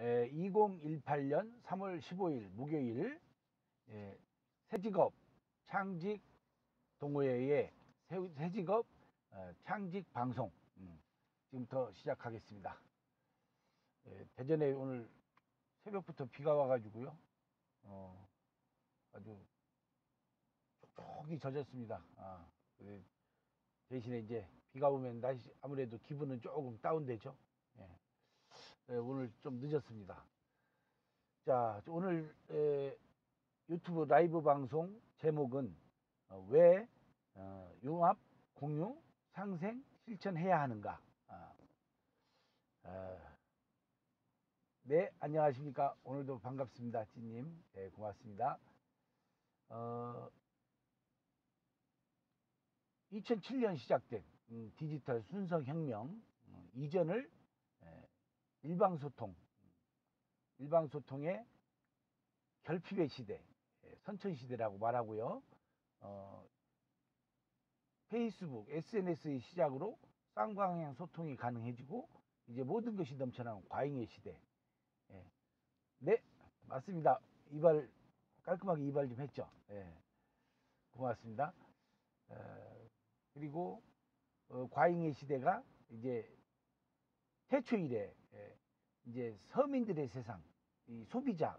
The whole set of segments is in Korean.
에, 2018년 3월 15일 목요일 예, 새직업 창직 동호회의 새- 새직업 어, 창직 방송 음, 지금부터 시작하겠습니다. 예, 대전에 오늘 새벽부터 비가 와가지고요. 어, 아주 촉촉이 젖었습니다. 아, 그 대신에 이제 비가 오면 날씨 아무래도 기분은 조금 다운되죠. 예. 예, 오늘 좀 늦었습니다. 자, 오늘 에, 유튜브 라이브 방송 제목은 어, 왜 어, 융합, 공유, 상생, 실천해야 하는가? 아, 아, 네, 안녕하십니까. 오늘도 반갑습니다. 찌님. 네, 고맙습니다. 어, 2007년 시작된 음, 디지털 순서혁명 음, 이전을 에, 일방소통, 음, 일방소통의 결핍의 시대, 예, 선천시대라고 말하고요. 어, 페이스북, SNS의 시작으로 쌍방향 소통이 가능해지고 이제 모든 것이 넘쳐나는 과잉의 시대. 예. 네, 맞습니다. 이발 깔끔하게 이발 좀 했죠. 예. 고맙습니다. 어, 그리고 어, 과잉의 시대가 이제 태초 이래 예, 이제 서민들의 세상, 이 소비자,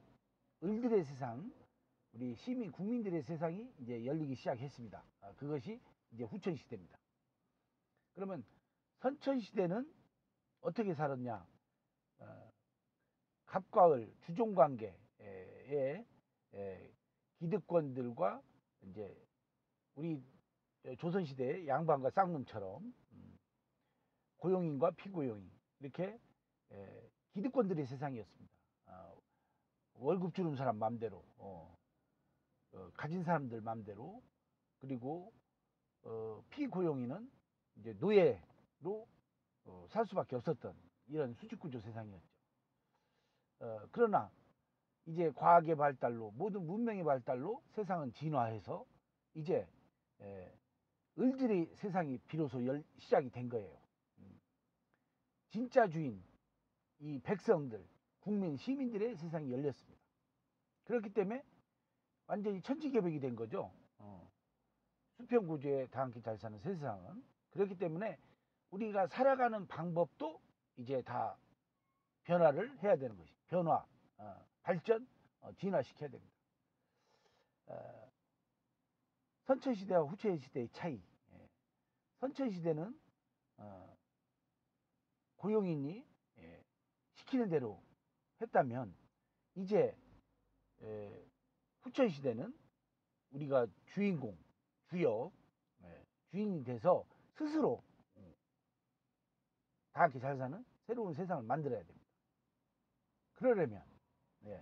을들의 세상, 우리 시민 국민들의 세상이 이제 열리기 시작했습니다. 아, 그것이 이제 후천 시대입니다. 그러면 선천 시대는 어떻게 살았냐? 어, 갑과 을 주종 관계의 에, 기득권들과 이제 우리 조선 시대의 양반과 쌍놈처럼 음, 고용인과 피고용인 이렇게 에, 기득권들의 세상이었습니다. 아, 월급 주는 사람 맘대로, 어, 어, 가진 사람들 맘대로, 그리고 어, 피고용인은 이제 노예로 어, 살 수밖에 없었던 이런 수직구조 세상이었죠. 어, 그러나 이제 과학의 발달로 모든 문명의 발달로 세상은 진화해서 이제 에, 을들의 세상이 비로소 열, 시작이 된 거예요. 음. 진짜 주인 이 백성들 국민 시민들의 세상이 열렸습니다. 그렇기 때문에 완전히 천지개벽이 된 거죠. 어. 수평구조에 다 함께 잘 사는 세상은 그렇기 때문에 우리가 살아가는 방법도 이제 다 변화를 해야 되는 것이 변화, 어, 발전, 어, 진화시켜야 됩니다. 어, 선천시대와 후천시대의 차이. 예. 선천시대는 어, 고용인이 예, 시키는 대로 했다면 이제 에, 후천 시대는 우리가 주인공, 주역, 예, 주인이 돼서 스스로 음, 다 함께 잘 사는 새로운 세상을 만들어야 됩니다. 그러려면 예,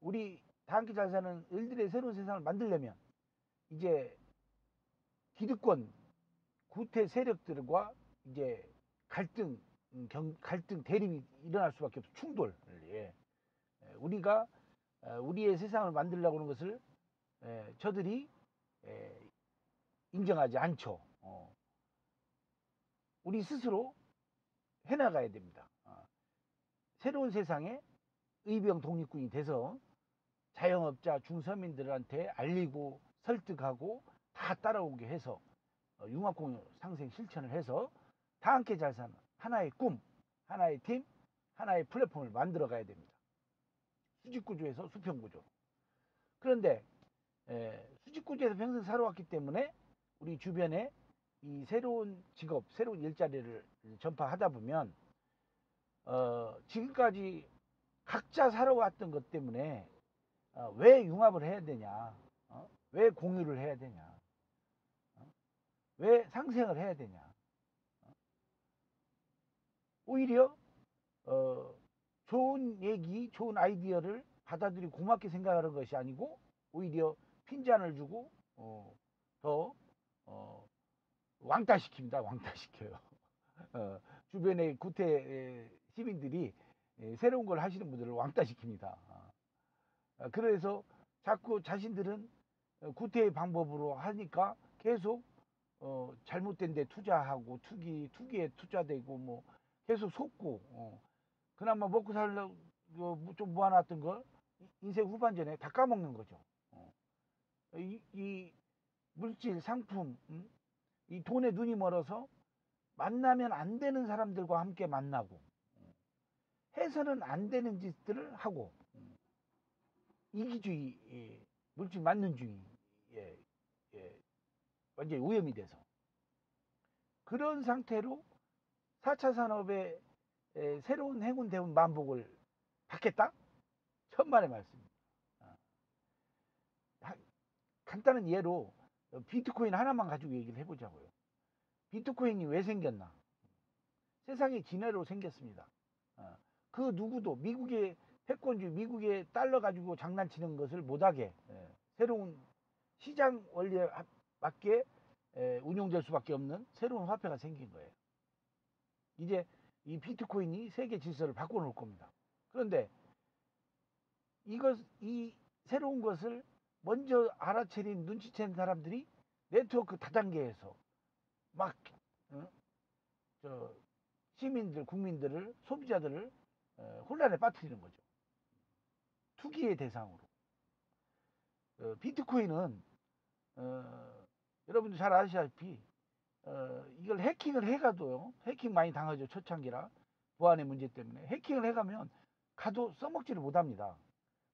우리 다 함께 잘 사는 을들의 새로운 세상을 만들려면 이제 기득권 구태 세력들과 이제 갈등 음, 경, 갈등 대립이 일어날 수밖에 없어 충돌 예. 예, 우리가 어, 우리의 세상을 만들려고 하는 것을 예, 저들이 예, 인정하지 않죠. 어. 우리 스스로 해나가야 됩니다. 어. 새로운 세상에 의병 독립군이 돼서 자영업자 중서민들한테 알리고 설득하고 다 따라오게 해서 어, 융합공유 상생 실천을 해서 다 함께 잘 사는 하나의 꿈, 하나의 팀, 하나의 플랫폼을 만들어 가야 됩니다. 수직구조에서 수평구조. 그런데 에, 수직구조에서 평생 살아왔기 때문에 우리 주변에 이 새로운 직업, 새로운 일자리를 전파하다 보면 어, 지금까지 각자 살아왔던 것 때문에 어, 왜 융합을 해야 되냐, 어? 왜 공유를 해야 되냐, 어? 왜 상생을 해야 되냐. 어? 오히려 어, 좋은 얘기, 좋은 아이디어를 받아들이고 고맙게 생각하는 것이 아니고 오히려 핀잔을 주고 어, 더 어, 왕따시킵니다. 왕따시켜요. 어, 주변의 구태 에, 시민들이 에, 새로운 걸 하시는 분들을 왕따시킵니다. 아, 그래서 자꾸 자신들은 어, 구태의 방법으로 하니까 계속 어, 잘못된 데 투자하고 투기 투기에 투자되고 뭐 계속 속고 어, 그나마 먹고 살려고 좀 모아놨던 걸 인생 후반전에 다 까먹는 거죠. 어. 이, 이 물질, 상품, 음? 이 돈에 눈이 멀어서 만나면 안 되는 사람들과 함께 만나고 해서는 안 되는 짓들을 하고 이기주의, 예, 물질 만능주의, 예, 예, 완전히 오염이 돼서 그런 상태로 4차 산업의 에, 새로운 행운 대운 만복을 받겠다? 천만의 말씀입니다. 아. 하- 간단한 예로 어, 비트코인 하나만 가지고 얘기를 해보자고요. 비트코인이 왜 생겼나? 세상에 진해로 생겼습니다. 아, 그 누구도 미국의 패권주의, 미국의 달러 가지고 장난치는 것을 못하게 예, 새로운 시장 원리에 합- 맞게 에, 운용될 수밖에 없는 새로운 화폐가 생긴 거예요. 이제 이 비트코인이 세계 질서를 바꿔놓을 겁니다. 그런데 이것 이 새로운 것을 먼저 알아채린 눈치챈 사람들이 네트워크 다단계에서 막 어? 저 시민들, 국민들을 소비자들을 어, 혼란에 빠뜨리는 거죠. 투기의 대상으로. 어, 비트코인은 어, 여러분들 잘 아시다시피 어, 이걸 해킹을 해가도요. 해킹 많이 당하죠. 초창기라 보안의 문제 때문에 해킹을 해가면 가도 써먹지를 못합니다.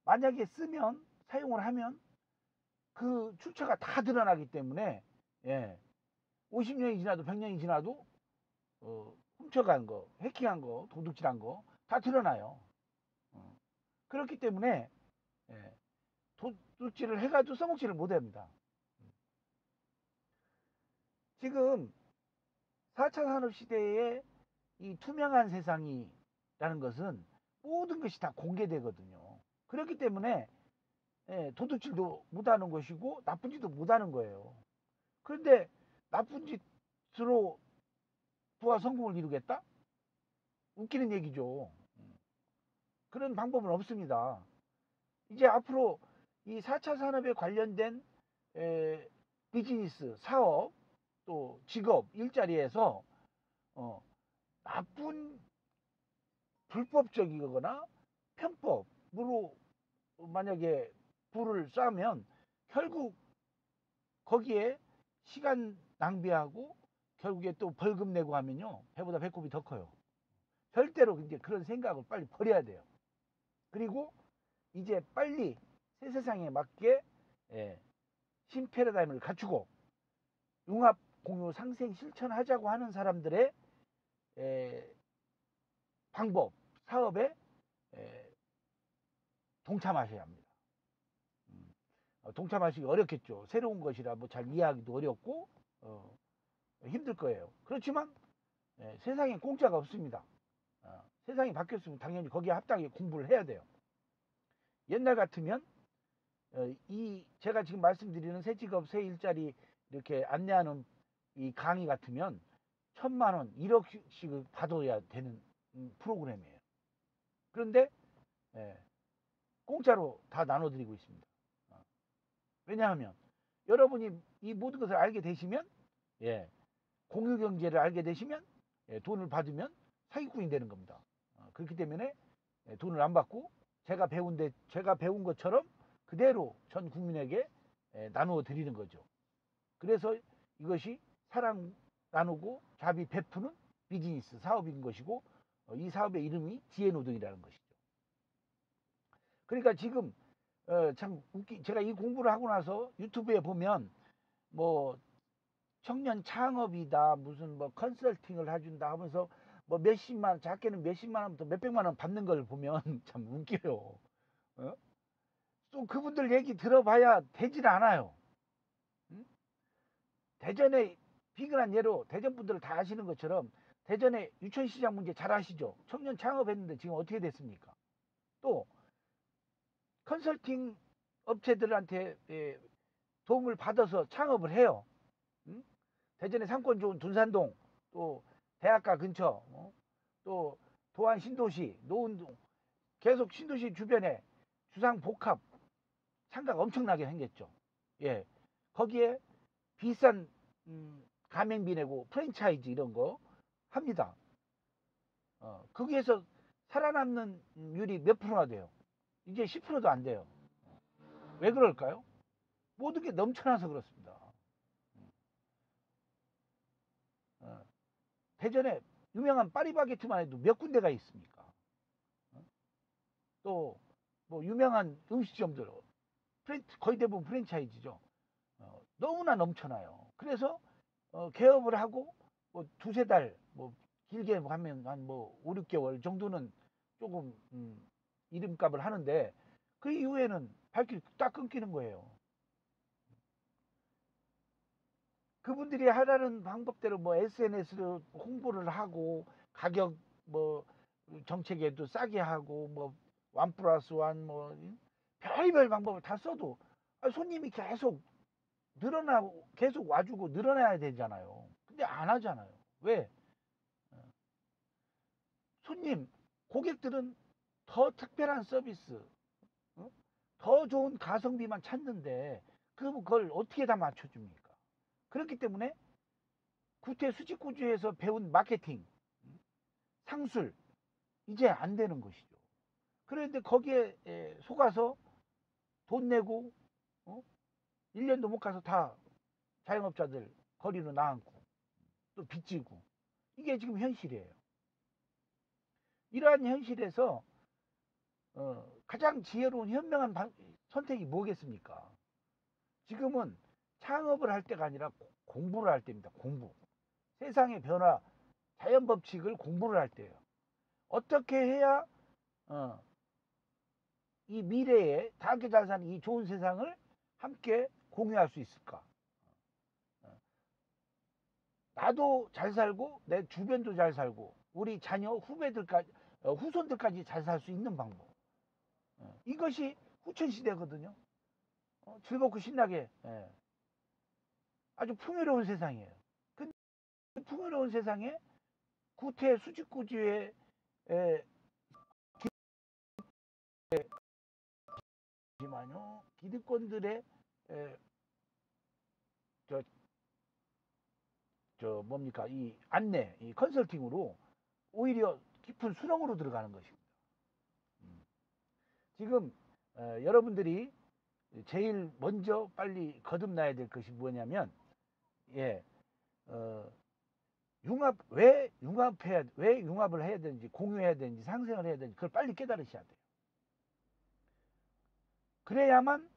만약에 쓰면 사용을 하면 그 출처가 다 드러나기 때문에 예, 50년이 지나도 100년이 지나도 어, 훔쳐간 거, 해킹한 거, 도둑질한 거 다 드러나요. 어. 그렇기 때문에 예, 도둑질을 해가지고 써먹지를 못합니다. 지금 4차 산업 시대에 이 투명한 세상이라는 것은 모든 것이 다 공개되거든요. 그렇기 때문에 예, 도둑질도 못하는 것이고 나쁜 짓도 못하는 거예요. 그런데 나쁜 짓으로 부와 성공을 이루겠다? 웃기는 얘기죠. 그런 방법은 없습니다. 이제 앞으로 이 4차 산업에 관련된 에, 비즈니스, 사업, 또 직업, 일자리에서 어, 나쁜 불법적이거나 편법으로 만약에 부를 쌓으면 결국 거기에 시간 낭비하고 결국에 또 벌금 내고 하면요 배보다 배꼽이 더 커요. 절대로 이제 그런 생각을 빨리 버려야 돼요. 그리고 이제 빨리 새 세상에 맞게 예, 신패러다임을 갖추고 융합 공유 상생 실천하자고 하는 사람들의 에, 방법 사업에 에, 동참하셔야 합니다. 음, 어, 동참하시기 어렵겠죠. 새로운 것이라 뭐 잘 이해하기도 어렵고 어, 힘들 거예요. 그렇지만 예, 세상에 공짜가 없습니다. 어, 세상이 바뀌었으면 당연히 거기에 합당하게 공부를 해야 돼요. 옛날 같으면 어, 이 제가 지금 말씀드리는 새 직업 새 일자리 이렇게 안내하는 이 강의 같으면 천만 원, 1억씩을 받아야 되는 음, 프로그램이에요. 그런데 예, 공짜로 다 나눠드리고 있습니다. 어. 왜냐하면 여러분이 이 모든 것을 알게 되시면 예, 공유 경제를 알게 되시면 예, 돈을 받으면 사기꾼이 되는 겁니다. 어, 그렇기 때문에 예, 돈을 안 받고 제가 배운 데 제가 배운 것처럼 그대로 전 국민에게 예, 나누어 드리는 거죠. 그래서 이것이 사랑 나누고 자비 베푸는 비즈니스 사업인 것이고 어, 이 사업의 이름이 지혜 노동이라는 것이죠. 그러니까 지금 어, 참 웃기 제가 이 공부를 하고 나서 유튜브에 보면 뭐 청년 창업이다 무슨 뭐 컨설팅을 해준다 하면서 뭐 몇십만 원, 작게는 몇십만 원부터 몇백만 원 받는 걸 보면 참 웃겨요. 어? 또 그분들 얘기 들어봐야 되질 않아요. 응? 대전에 비근한 예로 대전 분들 다 아시는 것처럼 대전에 유천시장 문제 잘 아시죠? 청년 창업했는데 지금 어떻게 됐습니까? 또 컨설팅 업체들한테 예, 도움을 받아서 창업을 해요. 응? 대전에 상권 좋은 둔산동 또 대학가 근처 어? 또 도안 신도시 노은동 계속 신도시 주변에 주상 복합 상가가 엄청나게 생겼죠. 예, 거기에 비싼 음, 가맹비 내고 프랜차이즈 이런 거 합니다. 어, 거기에서 살아남는 율이 몇 프로나 돼요? 이제 10%도 안 돼요. 왜 그럴까요? 모든 게 넘쳐나서 그렇습니다. 어, 대전에 유명한 파리바게트만 해도 몇 군데가 있습니까? 어? 또, 뭐, 유명한 음식점들, 프랜- 거의 대부분 프랜차이즈죠. 어, 너무나 넘쳐나요. 그래서, 어, 개업을 하고, 뭐, 두세 달, 뭐, 길게 하면 한 뭐, 5, 6개월 정도는 조금, 음, 이름값을 하는데, 그 이후에는 발길 딱 끊기는 거예요. 그분들이 하라는 방법대로 뭐 SNS로 홍보를 하고 가격 뭐 정책에도 싸게 하고 뭐 원 플러스 원 뭐 별별 방법을 다 써도 아, 손님이 계속 늘어나고 계속 와주고 늘어나야 되잖아요. 근데 안 하잖아요. 왜? 어. 손님, 고객들은 더 특별한 서비스, 어? 더 좋은 가성비만 찾는데 그걸 어떻게 다 맞춰줍니까? 그렇기 때문에 구태 수직구주에서 배운 마케팅, 상술 이제 안 되는 것이죠. 그런데 거기에 에, 속아서 돈 내고 어? 1년도 못 가서 다 자영업자들 거리로 나앉고 또 빚지고 이게 지금 현실이에요. 이러한 현실에서 어, 가장 지혜로운 현명한 방- 선택이 뭐겠습니까? 지금은 창업을 할 때가 아니라 고- 공부를 할 때입니다. 공부. 세상의 변화, 자연 법칙을 공부를 할 때예요. 어떻게 해야 어, 이 미래에 다 함께 잘 사는 이 좋은 세상을 함께 공유할 수 있을까? 어. 나도 잘 살고 내 주변도 잘 살고 우리 자녀 후배들까지 어, 후손들까지 잘 살 수 있는 방법. 어, 이것이 후천 시대거든요. 어, 즐겁고 신나게 예. 아주 풍요로운 세상이에요. 근데 그 풍요로운 세상에 구태 수직구지의. 기득권들의 에, 저, 저 뭡니까 이 안내, 이 컨설팅으로 오히려 깊은 수렁으로 들어가는 것입니다. 음. 지금 어, 여러분들이 제일 먼저 빨리 거듭나야 될 것이 뭐냐면 예, 어, 융합 왜 융합해야 왜 융합을 해야 되는지 공유해야 되는지 상생을 해야 되는지 그걸 빨리 깨달으셔야 돼요. 그래야만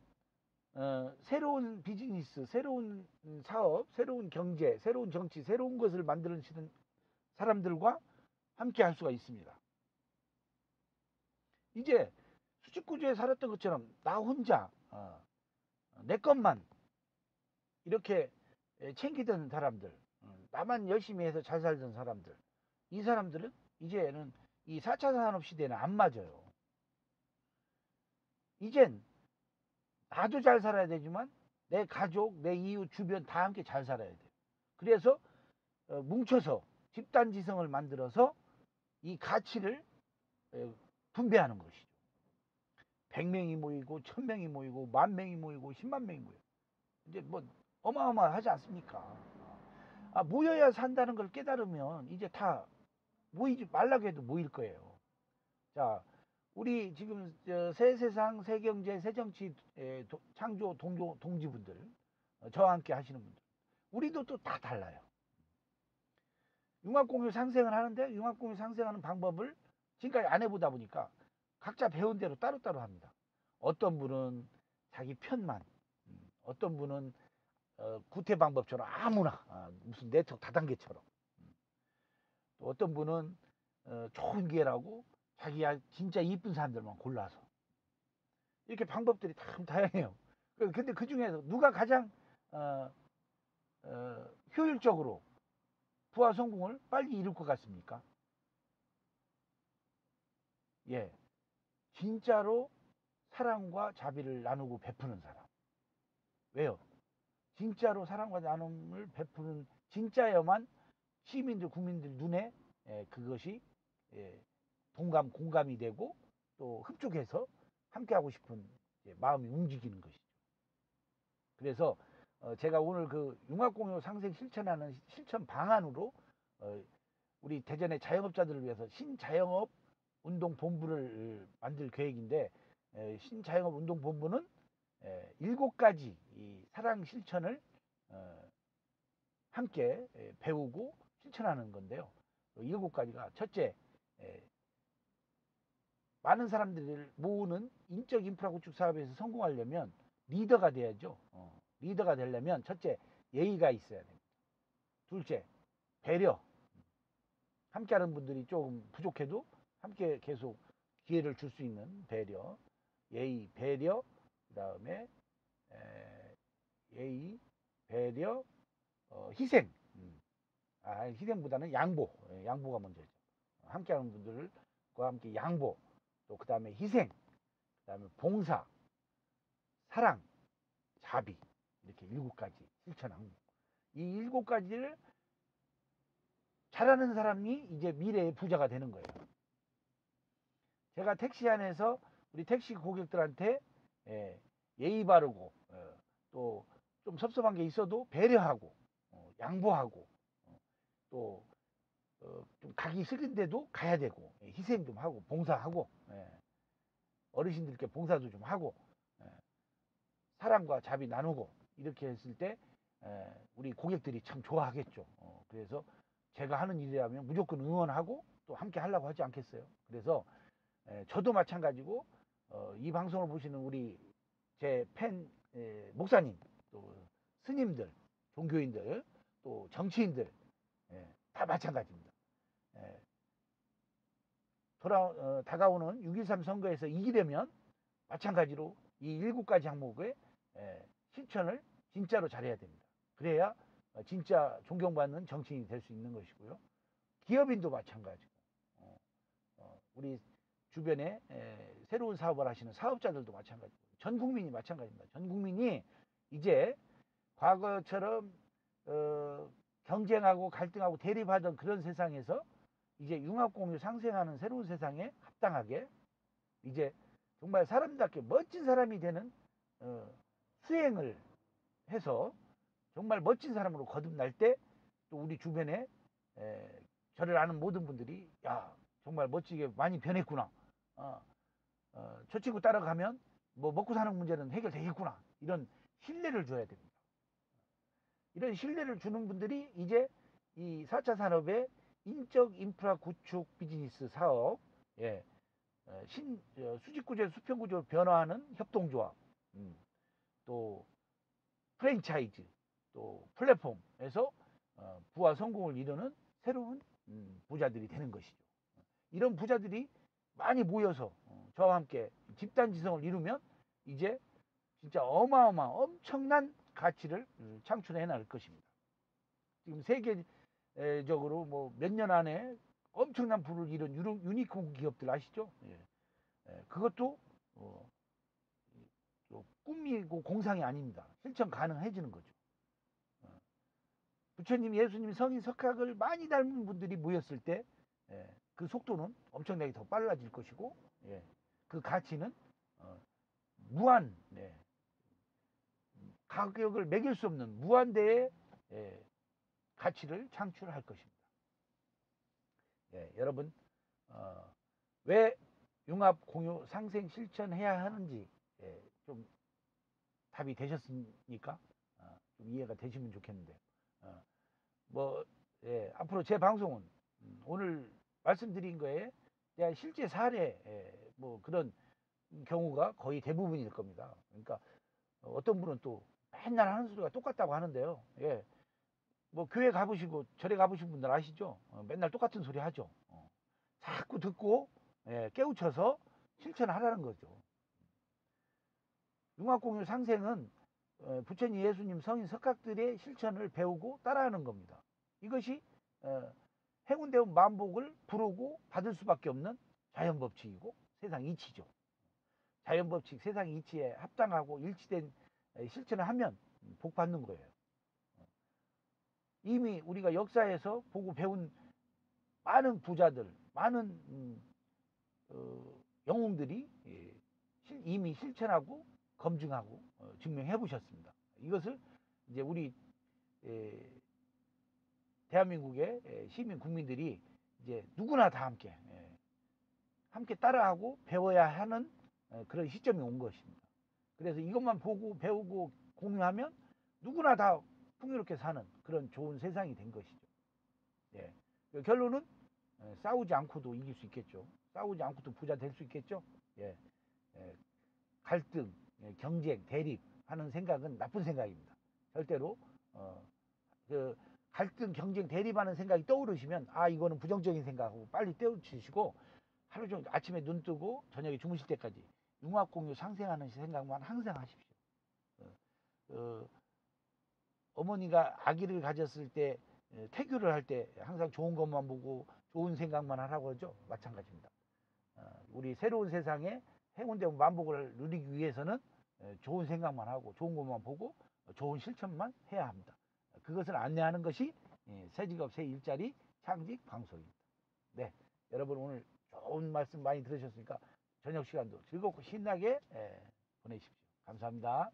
어, 새로운 비즈니스, 새로운 사업, 새로운 경제, 새로운 정치, 새로운 것을 만드시는 사람들과 함께 할 수가 있습니다. 이제 수직구조에 살았던 것처럼 나 혼자 어, 내 것만 이렇게 에, 챙기던 사람들, 어, 나만 열심히 해서 잘 살던 사람들, 이 사람들은 이제는 이 4차 산업 시대는 안 맞아요. 이젠 나도 잘 살아야 되지만 내 가족, 내 이웃, 주변 다 함께 잘 살아야 돼요. 그래서 어, 뭉쳐서 집단 지성을 만들어서 이 가치를 에, 분배하는 것이죠. 100명이 모이고 1000명이 모이고 만 명이 모이고 10만 명이 모여. 이제 뭐 어마어마하지 않습니까? 아, 모여야 산다는 걸 깨달으면 이제 다 모이지 말라고 해도 모일 거예요. 자, 우리 지금 저 새세상, 새 경제, 새 정치 에, 도- 창조 동조 동지분들 어, 저와 함께 하시는 분들 우리도 또 다 달라요. 융합공유 상생을 하는데 융합공유 상생하는 방법을 지금까지 안 해보다 보니까 각자 배운 대로 따로따로 합니다. 어떤 분은 자기 편만, 음, 어떤 분은 어, 구태 방법처럼 아무나 아, 무슨 네트워크 다단계처럼 음. 또 어떤 분은 어, 좋은 기회라고 자기야 진짜 이쁜 사람들만 골라서 이렇게 방법들이 참 다양해요. 그- 근데 그 중에서 누가 가장 어, 어, 효율적으로 부와 성공을 빨리 이룰 것 같습니까? 예, 진짜로 사랑과 자비를 나누고 베푸는 사람. 왜요? 진짜로 사랑과 나눔을 베푸는 진짜여만 시민들, 국민들 눈에 예, 그것이 예, 동감, 공감이 되고 또 흡족해서 함께 하고 싶은 예, 마음이 움직이는 것이죠. 그래서 어, 제가 오늘 그 융합공유 상생 실천하는 실천 방안으로 어, 우리 대전의 자영업자들을 위해서 신자영업 운동 본부를 만들 계획인데 에, 신자영업 운동 본부는 에, 일곱 가지 이 사랑 실천을 어, 함께 에, 배우고 실천하는 건데요. 그 일곱 가지가 첫째 에, 많은 사람들을 모으는 인적 인프라 구축 사업에서 성공하려면 리더가 돼야죠. 어, 리더가 되려면 첫째 예의가 있어야 됩니다. 둘째 배려. 함께하는 분들이 조금 부족해도 함께 계속 기회를 줄 수 있는 배려, 예의, 배려, 그 다음에 예의, 배려, 어, 희생. 음. 아, 희생보다는 양보, 예, 양보가 먼저죠. 함께하는 분들과 함께 양보, 또 그 다음에 희생, 그 다음에 봉사, 사랑, 자비 이렇게 일곱 가지 실천 항목. 이 일곱 가지를 잘하는 사람이 이제 미래의 부자가 되는 거예요. 제가 택시 안에서 우리 택시 고객들한테 예, 예의 바르고 어, 또좀 섭섭한 게 있어도 배려하고 어, 양보하고 어, 또 어, 좀 가기 싫은데도 가야 되고 예, 희생 좀 하고 봉사하고 예, 어르신들께 봉사도 좀 하고 예, 사랑과 자비 나누고 이렇게 했을 때 예, 우리 고객들이 참 좋아하겠죠. 어, 그래서 제가 하는 일이라면 무조건 응원하고 또 함께 하려고 하지 않겠어요. 그래서 에, 저도 마찬가지고 어, 이 방송을 보시는 우리 제 팬 목사님 또 스님들 종교인들 또 정치인들 에, 다 마찬가지입니다. 에, 돌아 어, 다가오는 6.13 선거에서 이기려면 마찬가지로 이 일곱 가지 항목의 에, 실천을 진짜로 잘해야 됩니다. 그래야 어, 진짜 존경받는 정치인이 될 수 있는 것이고요. 기업인도 마찬가지고 어, 어, 우리 주변에 에, 새로운 사업을 하시는 사업자들도 마찬가지고 전 국민이 마찬가지입니다. 전 국민이 이제 과거처럼 어, 경쟁하고 갈등하고 대립하던 그런 세상에서 이제 융합공유 상생하는 새로운 세상에 합당하게 이제 정말 사람답게 멋진 사람이 되는 어, 수행을 해서 정말 멋진 사람으로 거듭날 때 또 우리 주변에 에, 저를 아는 모든 분들이 야 정말 멋지게 많이 변했구나. 어, 어, 저 친구 따라가면 뭐 먹고 사는 문제는 해결되겠구나. 이런 신뢰를 줘야 됩니다. 이런 신뢰를 주는 분들이 이제 이 4차 산업의 인적 인프라 구축 비즈니스 사업, 예, 어, 신, 어, 수직구조, 수평구조로 변화하는 협동조합, 음, 또 프랜차이즈, 또 플랫폼에서 어, 부와 성공을 이루는 새로운 음, 부자들이 되는 것이죠. 이런 부자들이 많이 모여서 어, 저와 함께 집단 지성을 이루면 이제 진짜 어마어마 엄청난 가치를 음, 창출해 낼 것입니다. 지금 세계 적으로 뭐 몇 년 안에 엄청난 부를 이룬 유니콘 기업들 아시죠? 예. 예, 그것도 어, 꿈이고 공상이 아닙니다. 실천 가능해지는 거죠. 부처님, 예수님, 성인, 석학을 많이 닮은 분들이 모였을 때, 예, 그 속도는 엄청나게 더 빨라질 것이고, 예, 그 가치는 어, 무한, 예, 가격을 매길 수 없는 무한대의 예, 가치를 창출할 것입니다. 예, 여러분, 어, 왜 융합 공유 상생 실천해야 하는지 예, 좀 답이 되셨습니까? 어, 좀 이해가 되시면 좋겠는데. 어, 뭐 예, 앞으로 제 방송은 음, 오늘 말씀드린 거에 대한 실제 사례 예, 뭐 그런 경우가 거의 대부분일 겁니다. 그러니까 어떤 분은 또 맨날 하는 소리가 똑같다고 하는데요. 예. 뭐 교회 가보시고 절에 가보신 분들 아시죠? 어, 맨날 똑같은 소리 하죠. 어. 자꾸 듣고 예, 깨우쳐서 실천하라는 거죠. 융합공유 상생은 어, 부처님, 예수님, 성인, 석학들의 실천을 배우고 따라하는 겁니다. 이것이 어, 행운대운 만복을 부르고 받을 수밖에 없는 자연법칙이고 세상 이치죠. 자연법칙, 세상 이치에 합당하고 일치된 실천을 하면 복 받는 거예요. 이미 우리가 역사에서 보고 배운 많은 부자들, 많은 음, 어, 영웅들이 예, 이미 실천하고 검증하고 어, 증명해 보셨습니다. 이것을 이제 우리 에, 대한민국의 시민 국민들이 이제 누구나 다 함께 에, 함께 따라하고 배워야 하는 어, 그런 시점이 온 것입니다. 그래서 이것만 보고 배우고 공유하면 누구나 다 풍요롭게 사는 그런 좋은 세상이 된 것이죠. 예. 그 결론은 예, 싸우지 않고도 이길 수 있겠죠. 싸우지 않고도 부자 될 수 있겠죠. 예. 예. 갈등, 예, 경쟁, 대립 하는 생각은 나쁜 생각입니다. 절대로 어, 그 갈등, 경쟁, 대립하는 생각이 떠오르시면 아 이거는 부정적인 생각하고 빨리 떼우치시고 하루 종일 아침에 눈 뜨고 저녁에 주무실 때까지 융합 공유 상생하는 생각만 항상 하십시오. 어, 어, 어머니가 아기를 가졌을 때 에, 태교를 할 때 항상 좋은 것만 보고 좋은 생각만 하라고 하죠. 마찬가지입니다. 어, 우리 새로운 세상에 행운되고 만복을 누리기 위해서는 에, 좋은 생각만 하고 좋은 것만 보고 어, 좋은 실천만 해야 합니다. 그것을 안내하는 것이 예, 새 직업 새 일자리 창직 방송입니다. 네, 여러분 오늘 좋은 말씀 많이 들으셨으니까 저녁 시간도 즐겁고 신나게 예, 보내십시오. 감사합니다.